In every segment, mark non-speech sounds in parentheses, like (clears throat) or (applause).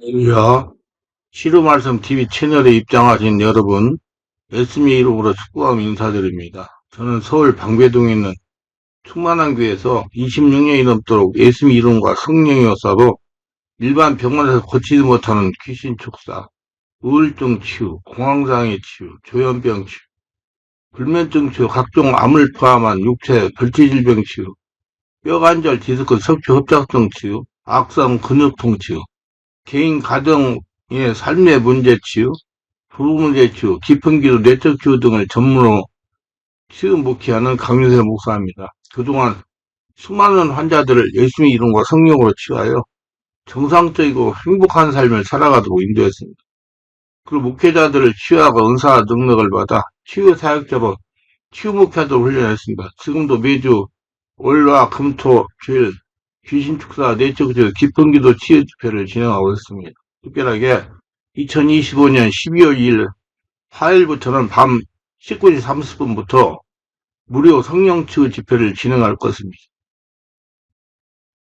할렐루야. 시로 말씀 TV 채널에 입장하신 여러분, SME 이름으로 축구함 인사드립니다. 저는 서울 방배동에 있는 충만한 교회에서 26년이 넘도록 SME 이론과 성령의 역사로 일반 병원에서 고치지 못하는 귀신 축사, 우울증 치유, 공황장애 치유, 조현병 치유, 불면증 치유, 각종 암을 포함한 육체 결제 질병 치유, 뼈관절 디스크 섭취 협착성 치유, 악성 근육통 치유, 개인 가정의 삶의 문제 치유, 부부 문제 치유, 깊은 기도, 내적 치유 등을 전문으로 치유 목회하는 강윤세 목사입니다. 그동안 수많은 환자들을 열심히 이름과 성령으로 치유하여 정상적이고 행복한 삶을 살아가도록 인도했습니다. 그 목회자들을 치유하고 은사 능력을 받아 치유 사역자로 치유 목회하도록 훈련했습니다. 지금도 매주 월화 금토 주일 귀신 축사 내적 치유 깊은 기도 치유 집회를 진행하고 있습니다. 특별하게 2025년 12월 2일 화요일부터는 밤 19시 30분부터 무료 성령 치유 집회를 진행할 것입니다.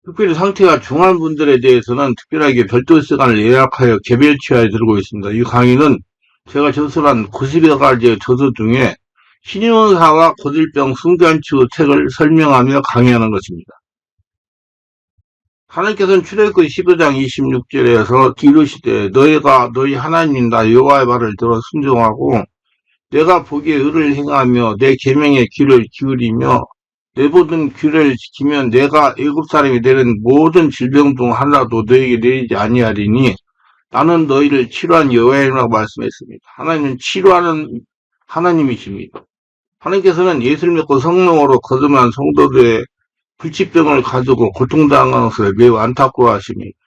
특별히 상태가 중한 분들에 대해서는 특별하게 별도 시간을 예약하여 개별 치유에 들고 있습니다. 이 강의는 제가 저술한 90여 가지의 저서 중에 신용사와 고질병 순간치유 책을 설명하며 강의하는 것입니다. 하나님께서는 출애굽기 15장 26절에서 이르시되 너희가 너희 하나님 나 여호와의 말을 들어 순종하고 내가 보기에 의를 행하며 내 계명에 귀를 기울이며 내 모든 귀를 지키면 내가 애굽 사람이 되는 모든 질병 중 하나도 너에게 내리지 아니하리니 나는 너희를 치료한 여호와이라고 말씀했습니다. 하나님은 치료하는 하나님이십니다. 하나님께서는 예수를 믿고 성령으로 거듭난 성도들의 불치병을 가지고 고통당하는 것을 매우 안타까워하십니다.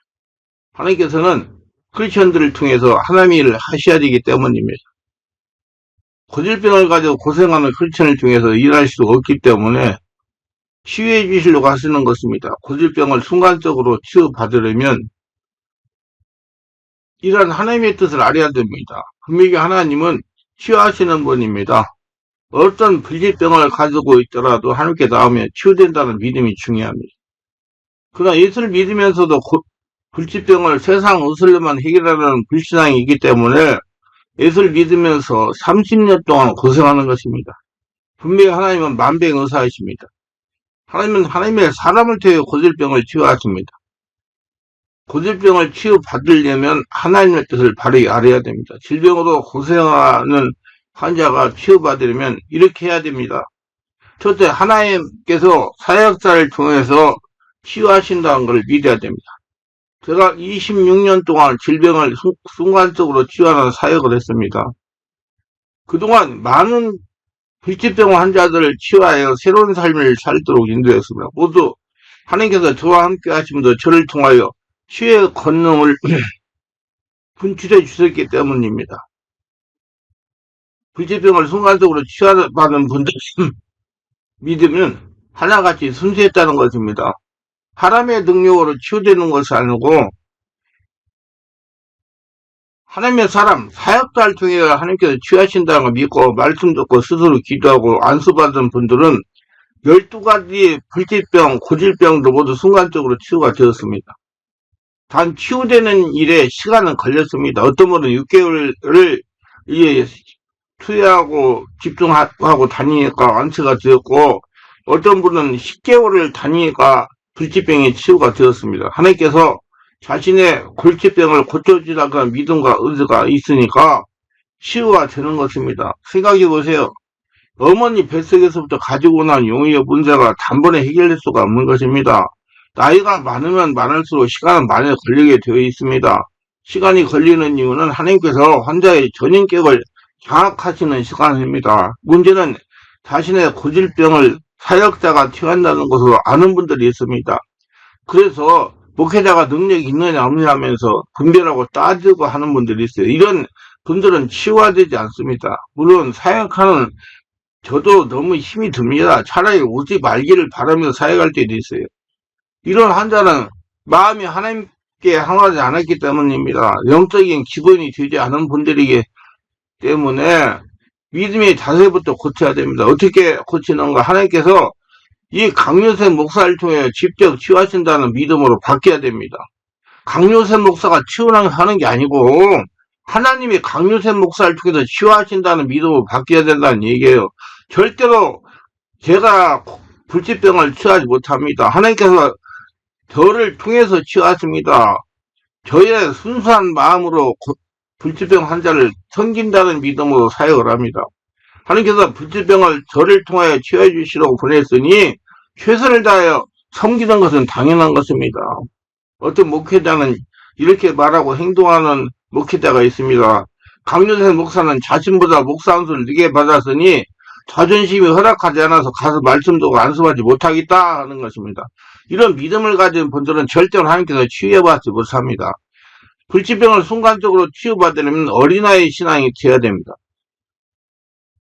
하나님께서는 크리스천들을 통해서 하나님의 일을 하셔야 되기 때문입니다. 고질병을 가지고 고생하는 크리스천을 통해서 일할 수 없기 때문에 치유해 주시려고 하시는 것입니다. 고질병을 순간적으로 치유받으려면 이런 하나님의 뜻을 알아야 됩니다. 분명히 하나님은 치유하시는 분입니다. 어떤 불질병을 가지고 있더라도 하나님께 나오면 치유된다는 믿음이 중요합니다. 그러나 예수를 믿으면서도 고- 불질병을 세상 의술로만 해결하는 불신앙이 있기 때문에 예수를 믿으면서 30년 동안 고생하는 것입니다. 분명히 하나님은 만병의사이십니다. 하나님은 하나님의 사람을 통해 고질병을 치유하십니다. 고질병을 치유받으려면 하나님의 뜻을 바르게 알아야 됩니다. 질병으로 고생하는 환자가 치유받으려면 이렇게 해야 됩니다. 첫째, 하나님께서 사역자를 통해서 치유하신다는 것을 믿어야 됩니다. 제가 26년 동안 질병을 순- 순간적으로 치유하는 사역을 했습니다. 그동안 많은 불치병 환자들을 치유하여 새로운 삶을 살도록 인도했습니다. 모두 하나님께서 저와 함께 하시면서 저를 통하여 치유의 권능을 (clears throat) 분출해 주셨기 때문입니다. 불치병을 순간적으로 치유받는 분들 (laughs) 믿으면 하나같이 순수했다는 것입니다. 하나님의 능력으로 치유되는 것이 아니고 하나님의 사람, 사역자를 통해 하나님께서 치유하신다는 걸 믿고 말씀 듣고 스스로 기도하고 안수받은 분들은 12가지 불치병, 고질병도 모두 순간적으로 치유가 되었습니다. 단 치유되는 일에 시간은 걸렸습니다. 어떤 분은 6개월을 이 투여하고 집중하고 다니니까 안치가 되었고 어떤 분은 10개월을 다니니까 불치병이 치유가 되었습니다. 하나님께서 자신의 골치병을 고쳐주라고 하는 믿음과 의지가 있으니까 치유가 되는 것입니다. 생각해 보세요. 어머니 뱃속에서부터 가지고 난 용의의 문제가 단번에 해결될 수가 없는 것입니다. 나이가 많으면 많을수록 시간은 많이 걸리게 되어 있습니다. 시간이 걸리는 이유는 하나님께서 환자의 전인격을 장악하시는 시간입니다. 문제는 자신의 고질병을 사역자가 취한다는 것으로 아는 분들이 있습니다. 그래서 목회자가 능력이 있느냐 없느냐 하면서 분별하고 따지고 하는 분들이 있어요. 이런 분들은 치유화되지 않습니다. 물론 사역하는 저도 너무 힘이 듭니다. 차라리 오지 말기를 바라며 사역할 때도 있어요. 이런 환자는 마음이 하나님께 향하지 않았기 때문입니다. 영적인 기본이 되지 않은 분들이기 때문에 믿음의 자세부터 고쳐야 됩니다. 어떻게 고치는가? 하나님께서 이 강요생 목사를 통해 직접 치유하신다는 믿음으로 바뀌어야 됩니다. 강요세 목사가 치유하는 게 아니고 하나님이 강요세 목사를 통해서 치유하신다는 믿음으로 바뀌어야 된다는 얘기예요. 절대로 제가 불치병을 치유하지 못합니다. 하나님께서 저를 통해서 치유하십니다. 저의 순수한 마음으로 고- 불치병 환자를 섬긴다는 믿음으로 사역을 합니다. 하나님께서 불치병을 저를 통하여 치유해 주시라고 보냈으니 최선을 다하여 섬기는 것은 당연한 것입니다. 어떤 목회자는 이렇게 말하고 행동하는 목회자가 있습니다. 강요된 목사는 자신보다 목사 한 수를 늦게 받았으니 자존심이 허락하지 않아서 가서 말씀도 안수하지 못하겠다 하는 것입니다. 이런 믿음을 가진 분들은 절대로 하나님께서 치유해받지 못합니다. 불치병을 순간적으로 치유받으려면 어린아이 신앙이 되어야 됩니다.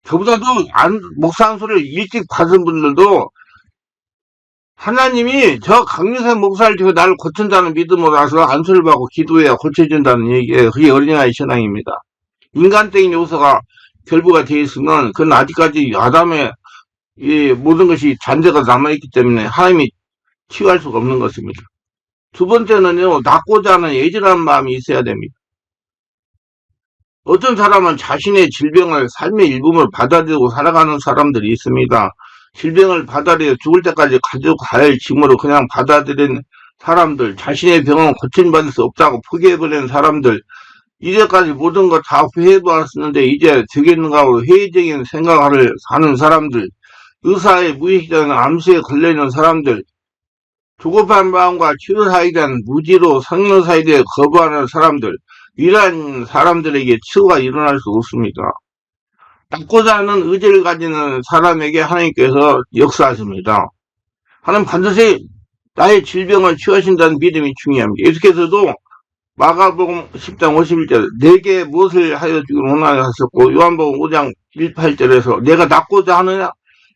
저보다도 안, 목사 한 수를 일찍 받은 분들도 하나님이 저 강유산 목사를 통해 나를 고친다는 믿음으로 와서 안수를 받고 기도해야 고쳐진다는 얘기예요. 그게 어린아이 신앙입니다. 인간적인 요소가 결부가 되어 있으면 그건 아직까지 아담의 이 모든 것이 잔재가 남아있기 때문에 하나님이 치유할 수가 없는 것입니다. 두 번째는요, 낫고자 하는 예절한 마음이 있어야 됩니다. 어떤 사람은 자신의 질병을 삶의 일부를 받아들이고 살아가는 사람들이 있습니다. 질병을 받아들여 죽을 때까지 가지고 갈 짐으로 그냥 받아들인 사람들, 자신의 병은 고침받을 수 없다고 포기해버린 사람들, 이제까지 모든 걸 다 회해보았었는데 이제 되겠는가 하고 회의적인 생각을 하는 사람들, 의사의 무의식적인 암시에 걸려있는 사람들, 조급한 마음과 치료사에 대한 무지로 대해 거부하는 사람들, 이러한 사람들에게 치유가 일어날 수 없습니다. 낫고자 하는 의지를 가지는 사람에게 하나님께서 역사하십니다. 하나님 반드시 나의 질병을 치유하신다는 믿음이 중요합니다. 예수께서도 마가복음 10장 51절 내게 무엇을 하여 주기를 원하여 하셨고 요한복음 5장 1, 8절에서 내가 낫고자 하느냐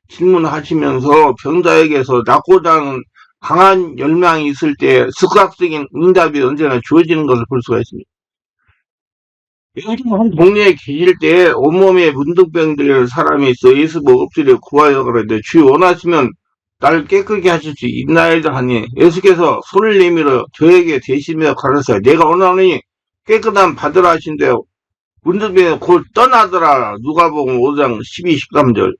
질문하시면서 병자에게서 낫고자 하는 강한 열망이 있을 때 즉각적인 응답이 언제나 주어지는 것을 볼 수가 있습니다. 요즘 한 동네에 계실 때 온몸에 문둥병들 사람이 있어 예수 뭐 엎드려 구하여 그러는데 주여 원하시면 나를 깨끗게 하실 수 있나이다 하니 예수께서 손을 내밀어 저에게 대시며 가르쳐 내가 원하니 깨끗한 받으라 하신대요. 문둥병이 곧 떠나더라 누가복음 5장 12, 13절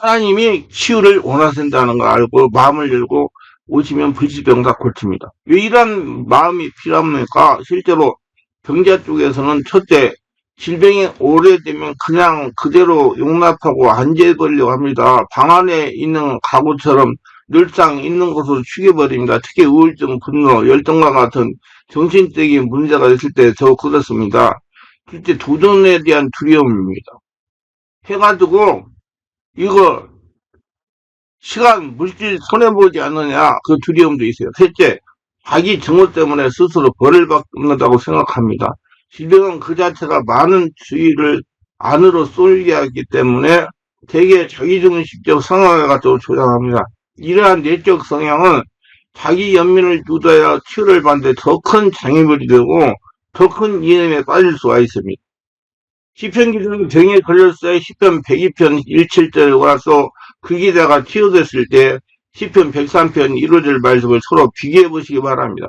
하나님이 치유를 원하신다는 걸 알고 마음을 열고 오시면 불치병 다 고칩니다. 왜 이런 마음이 필요합니까? 실제로 병자 쪽에서는 첫째 질병이 오래되면 그냥 그대로 용납하고 안재버리려고 합니다. 방 안에 있는 가구처럼 늘상 있는 곳으로 죽여버립니다. 특히 우울증, 분노, 열등과 같은 정신적인 문제가 있을 때 더 그렇습니다. 실제 도전에 대한 두려움입니다. 해가지고 이거 시간, 물질 손해보지 않느냐 그 두려움도 있어요. 셋째, 자기 증오 때문에 스스로 벌을 받는다고 생각합니다. 질병은 그 자체가 많은 주의를 안으로 쏠게 하기 때문에 대개 자기중심적 성향을 가지고 조장합니다. 이러한 내적 성향은 자기 연민을 유도하여 치유를 받는데 더 큰 장애물이 되고 더 큰 이념에 빠질 수가 있습니다. 시편 기자는 병에 걸렸어요. 시편 102편 17절에 와서 그 기자가 치유됐을 때 시편 103편 1호절 말씀을 서로 비교해 보시기 바랍니다.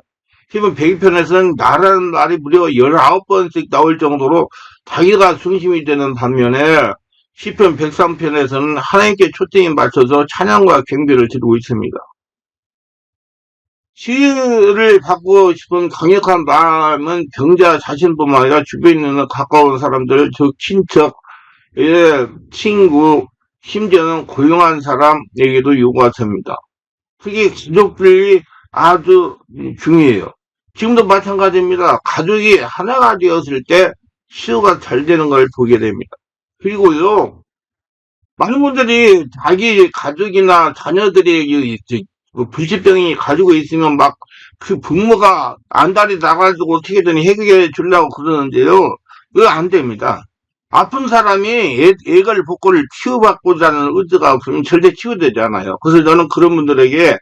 시편 102편에서는 나라는 말이 무려 19번씩 나올 정도로 자기가 중심이 되는 반면에 시편 103편에서는 하나님께 초점이 맞춰서 찬양과 경배를 드리고 있습니다. 치유를 받고 싶은 강력한 마음은 병자 자신뿐만 아니라 주변에 있는 가까운 사람들, 즉 친척, 예, 친구, 심지어는 고용한 사람에게도 요구하십니다. 특히 가족들이 아주 중요해요. 지금도 마찬가지입니다. 가족이 하나가 되었을 때 치유가 잘 되는 걸 보게 됩니다. 그리고요, 많은 분들이 자기 가족이나 자녀들이 그 불치병이 가지고 있으면 막 그 부모가 안달이 나가지고 어떻게든 해결해 주려고 그러는데요. 그거 안 됩니다. 아픈 사람이 애, 애걸 복고를 치유받고자 하는 의지가 없으면 절대 치유되지 않아요. 그래서 저는 그런 분들에게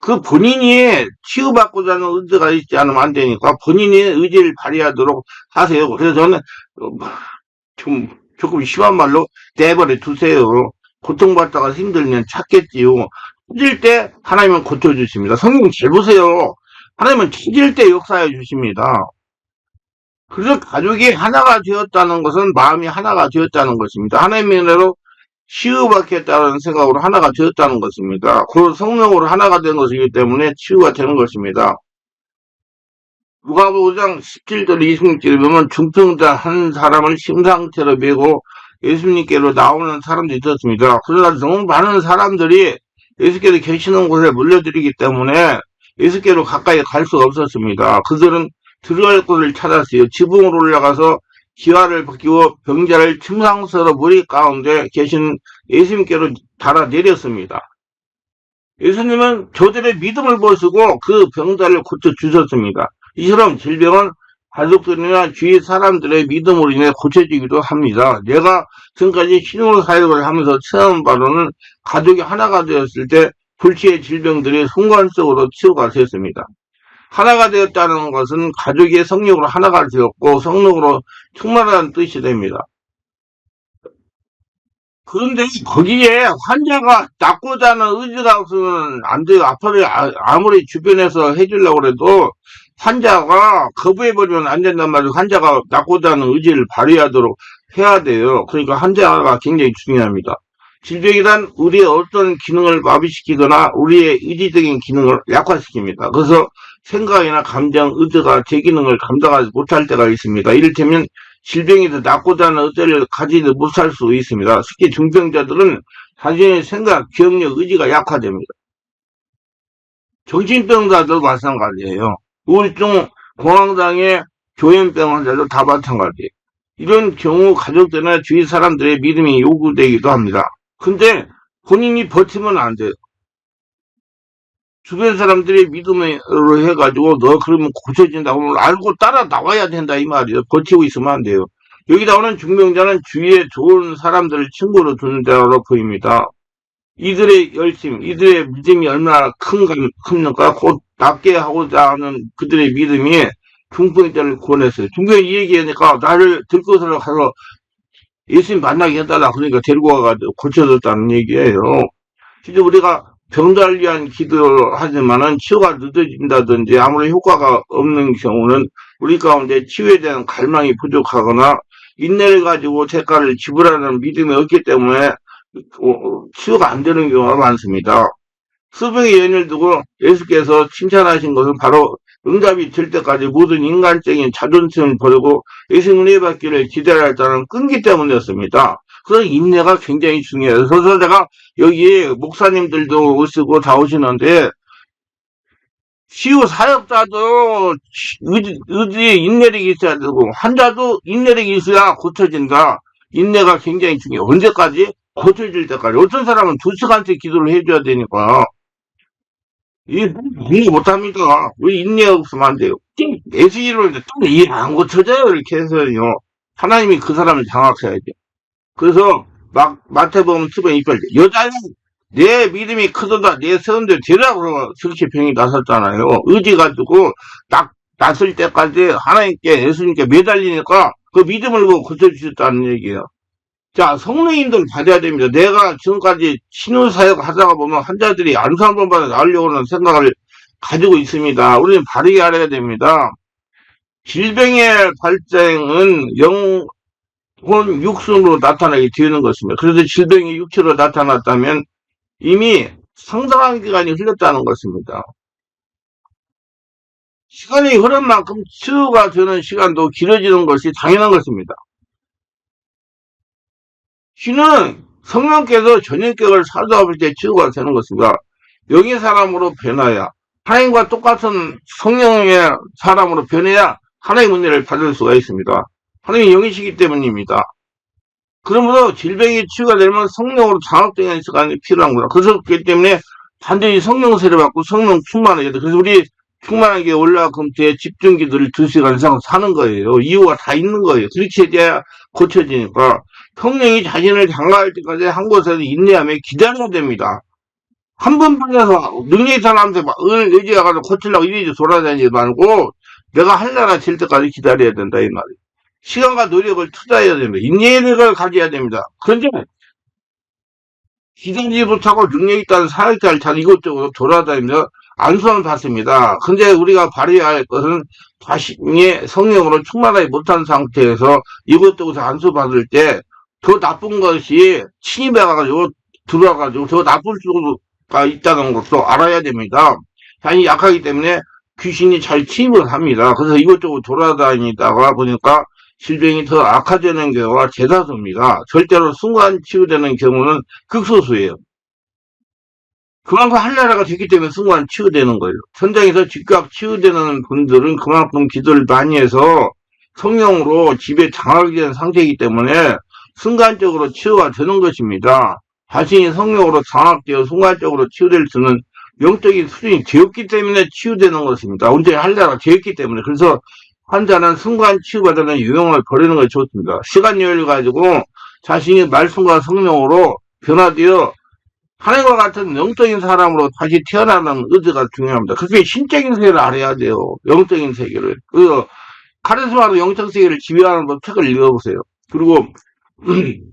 그 본인이 치유받고자 하는 의지가 있지 않으면 안 되니까 본인이 의지를 발휘하도록 하세요. 그래서 저는 어, 좀 조금 심한 말로 내버려 두세요. 고통받다가 힘들면 찾겠지요. 터질 때 하나님은 고쳐주십니다. 성경 잘 보세요. 하나님은 터질 때 역사해 주십니다. 그래서 가족이 하나가 되었다는 것은 마음이 하나가 되었다는 것입니다. 하나님의 은혜로 치유받겠다는 생각으로 하나가 되었다는 것입니다. 그 성령으로 하나가 된 것이기 때문에 치유가 되는 것입니다. 누가복음 5장 17절 26절에 보면 중풍자 한 사람을 심상태로 메고 예수님께로 나오는 사람도 있었습니다. 그러나 너무 많은 사람들이 예수께로 계시는 곳에 물려드리기 때문에 예수께로 가까이 갈 수가 없었습니다. 그들은 들어갈 곳을 찾았어요. 지붕으로 올라가서 기와를 벗기고 병자를 침상서로 무리 가운데 계신 예수님께로 달아 내렸습니다. 예수님은 저들의 믿음을 보시고 그 병자를 고쳐 주셨습니다. 이처럼 질병은 가족들이나 주위 사람들의 믿음으로 인해 고쳐지기도 합니다. 내가 지금까지 신앙 사역을 하면서 체험 바로는 가족이 하나가 되었을 때 불치의 질병들이 순간적으로 치유가 되었습니다. 하나가 되었다는 것은 가족의 성령으로 하나가 되었고 성령으로 충만하다는 뜻이 됩니다. 그런데 거기에 환자가 낫고자 하는 의지가 없으면 안 돼요. 앞으로 아- 아무리 주변에서 해주려고 해도 환자가 거부해버리면 안 된단 말이에요. 환자가 낫고자 하는 의지를 발휘하도록 해야 돼요. 그러니까 환자가 굉장히 중요합니다. 질병이란 우리의 어떤 기능을 마비시키거나 우리의 의지적인 기능을 약화시킵니다. 그래서 생각이나 감정, 의지가 제 기능을 감당하지 못할 때가 있습니다. 이를테면 질병에서 낫고자 하는 의지를 가지지 못할 수 있습니다. 특히 중병자들은 자신의 생각, 기억력, 의지가 약화됩니다. 정신병자도 마찬가지예요. 우울증, 공황장애, 조현병 환자도 다 마찬가지예요. 이런 경우 가족들이나 주위 사람들의 믿음이 요구되기도 합니다. 근데 본인이 버티면 안 돼요. 주변 사람들이 믿음으로 해가지고 너 그러면 고쳐진다고 알고 따라 나와야 된다 이 말이에요. 버티고 있으면 안 돼요. 여기 나오는 중병자는 주위에 좋은 사람들을 친구로 두는 자로 보입니다. 이들의 열심, 이들의 믿음이 얼마나 큰가, 큽니까? 곧 낫게 하고자 하는 그들의 믿음이 중풍자를 구원했어요. 중병이 이 얘기하니까 나를 들것으로 가서 예수님 만나게 해달라. 그러니까 데리고 와가지고 고쳐줬다는 얘기예요. 진짜 우리가 병자를 위한 기도를 하지만은 치유가 늦어진다든지 아무런 효과가 없는 경우는 우리 가운데 치유에 대한 갈망이 부족하거나 인내를 가지고 대가를 지불하는 믿음이 없기 때문에 어, 치유가 안 되는 경우가 많습니다. 수병의 연을 두고 예수께서 칭찬하신 것은 바로 응답이 될 때까지 모든 인간적인 자존심을 버리고 예수 은혜 받기를 기다렸다는 끈기 때문이었습니다. 그래서 인내가 굉장히 중요해요. 그래서 제가 여기 목사님들도 오시고 다 오시는데 치유 사역자도 의지, 의지에 인내력이 있어야 되고 환자도 인내력이 있어야 고쳐진다. 인내가 굉장히 중요해요. 언제까지? 고쳐질 때까지. 어떤 사람은 두 시간째 기도를 해줘야 되니까. 이해 못합니다. 왜 인내 없으면 안 돼요? 예수님을 또 이해 안 고쳐져요. 이렇게 해서요. 하나님이 그 사람을 장악해야죠. 그래서 막 마태복음 10장 2절 여자는 내 믿음이 크도다 내 세운대 되라고 그렇게 병이 나섰잖아요. 의지 가지고 딱 났을 때까지 하나님께 예수님께 매달리니까 그 믿음을 보고 고쳐주셨다는 얘기예요. 자, 성령님들 받아야 됩니다. 내가 지금까지 신우사역 하다가 보면 환자들이 안수 한 번만 나으려고 하는 생각을 가지고 있습니다. 우리는 바르게 알아야 됩니다. 질병의 발생은 영, 혹은 육순으로 나타나게 되는 것입니다. 그래서 질병이 육체로 나타났다면 이미 상당한 기간이 흘렀다는 것입니다. 시간이 흐른 만큼 치유가 되는 시간도 길어지는 것이 당연한 것입니다. 신은 성령께서 전인격을 사도합을 때 치유가 되는 것입니다. 영의 사람으로 변화야 하나님과 똑같은 성령의 사람으로 변해야 하나님의 은혜를 받을 수가 있습니다. 하나님이 영이시기 때문입니다. 그러므로 질병이 치유가 되면 성령으로 장악되는 시간이 필요한 거다. 그렇기 때문에 반드시 성령 세례 받고 성령 충만해야 돼. 그래서 우리 충만하게 올라가면 때 집중기도를 두 시간 이상 사는 거예요. 이유가 다 있는 거예요. 그렇게 돼야 고쳐지니까 성령이 자신을 장가할 때까지 한 곳에서 인내하며 기다려야 됩니다. 한번 받아서 능력이 사람한테 막 을, 의지가 가서 고치려고 이리저리 돌아다니지 말고 내가 할 나라 질 때까지 기다려야 된다 이 말이에요. 시간과 노력을 투자해야 됩니다. 인내력을 가져야 됩니다. 그런데 기둥지 못하고 능력 있다는 사역자를 찾아 이곳저곳 돌아다니며 안수함을 받습니다. 근데 우리가 발휘해야 할 것은 자신의 성령으로 충만하지 못한 상태에서 이곳저곳에 안수 받을 때 더 나쁜 것이 침입해가지고 들어와가지고 더 나쁠 수가 있다는 것도 알아야 됩니다. 자신이 약하기 때문에 귀신이 잘 침입을 합니다. 그래서 이것저것 돌아다니다가 보니까 질병이 더 악화되는 경우가 대다수입니다. 절대로 순간 치유되는 경우는 극소수예요. 그만큼 할례라가 됐기 때문에 순간 치유되는 거예요. 현장에서 즉각 치유되는 분들은 그만큼 기도를 많이 해서 성령으로 집에 장악이 된 상태이기 때문에 순간적으로 치유가 되는 것입니다. 자신이 성령으로 장악되어 순간적으로 치유될 수는 영적인 수준이 되었기 때문에 치유되는 것입니다. 온전히 할례가 되었기 때문에. 그래서 환자는 순간 치유받는 유형을 버리는 것이 좋습니다. 시간 여유를 가지고 자신이 말씀과 성령으로 변화되어 하늘과 같은 영적인 사람으로 다시 태어나는 의지가 중요합니다. 그게 신적인 세계를 알아야 돼요. 영적인 세계를. 그 카리스마로 영적 세계를 지배하는 법 책을 읽어보세요. 그리고 (clears throat)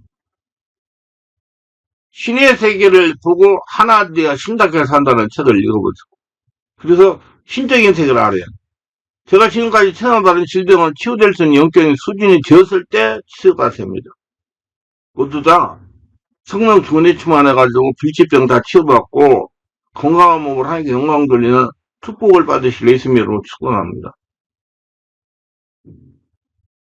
신의 세계를 보고 하나 되어 심답게 산다는 책을 읽어보세요. 그래서 신적인 세계를 알아야 돼요. 제가 지금까지 체험받은 질병은 치유될 수 있는 영적인 수준이 되었을 때 치유가 됩니다. 모두 다 성령 주원에 충만해가지고 불치병 다 치유받고 건강한 몸을 하나님께 영광 돌리는 축복을 받으실 예수님 이름으로 축원합니다.